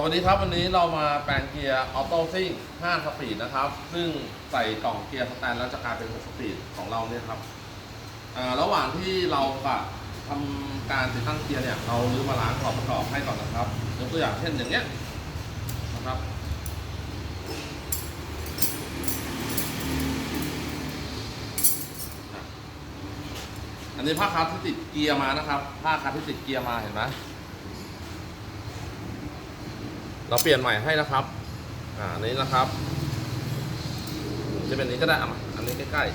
สวัสดีครับวันนี้เรามาแปลงเกียร์ออโต้ซิ่ง 5 สปีดนะครับ ซึ่งใส่กล่องเกียร์สแตนแล้วจะกลายเป็น 6 สปีดของเราเนี่ยครับระหว่างที่เรากับทำการติดตั้งเกียร์เนี่ย เราลื้อมาล้างขอบประกอบให้ก่อนนะครับยกตัวอย่างเช่นอย่างเงี้ยนะครับอันนี้ผ้าคัดที่ติดเกียร์มานะครับผ้าคัดที่ติดเกียร์มาเห็นไหม เราเปลี่ยนใหม่ให้นะครับ อ่านี้นะครับ จะเป็นนี้ก็ได้อะมาอันนี้ใกล้ๆ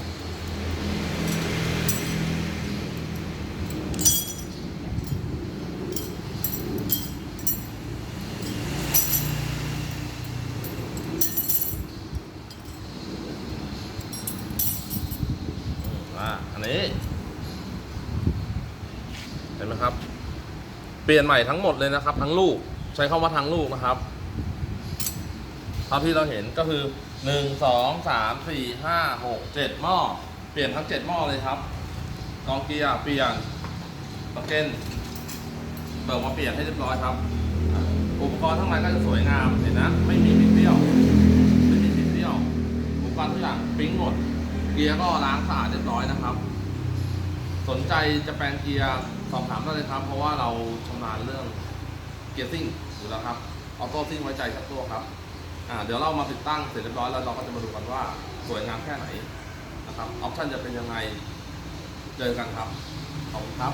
อ่าอันนี้ เห็นไหมครับ เปลี่ยนใหม่ทั้งหมดเลยนะครับ ทั้งลูก ใช้คำว่าทั้งลูกนะครับ เท่าที่เราเห็นก็คือหนึ่งสองสามสี่ห้าหกเจ็ดหม้อ เปลี่ยนทั้งเจ็ดหม้อเลยครับกองเกียร์เปลี่ยนบักเกนเบิกมาเปลี่ยนให้เรียบร้อยครับอุปกรณ์ทั้งหลายก็จะสวยงามเห็นนะ ไม่มีบิดเบี้ยวไม่มีบิดเบี้ยวอุปกรณ์ทุกอย่างปิ๊งหมด เกียร์ก็ล้างสะอาดเรียบร้อยนะครับ สนใจจะแปลงเกียร์สอบถามได้เลยครับ เพราะว่าเราชำนาญเรื่องเกียร์ซิ่งอยู่แล้วครับออโต้ซิ่งไว้ใจครับตัวครับ อ่าเดี๋ยวเรามาติดตั้งเสร็จเรียบร้อยแล้วเราก็จะมาดูกันว่าสวยงามแค่ไหนนะครับออปชั่นจะเป็นยังไงเจอกันครับขอบคุณครับ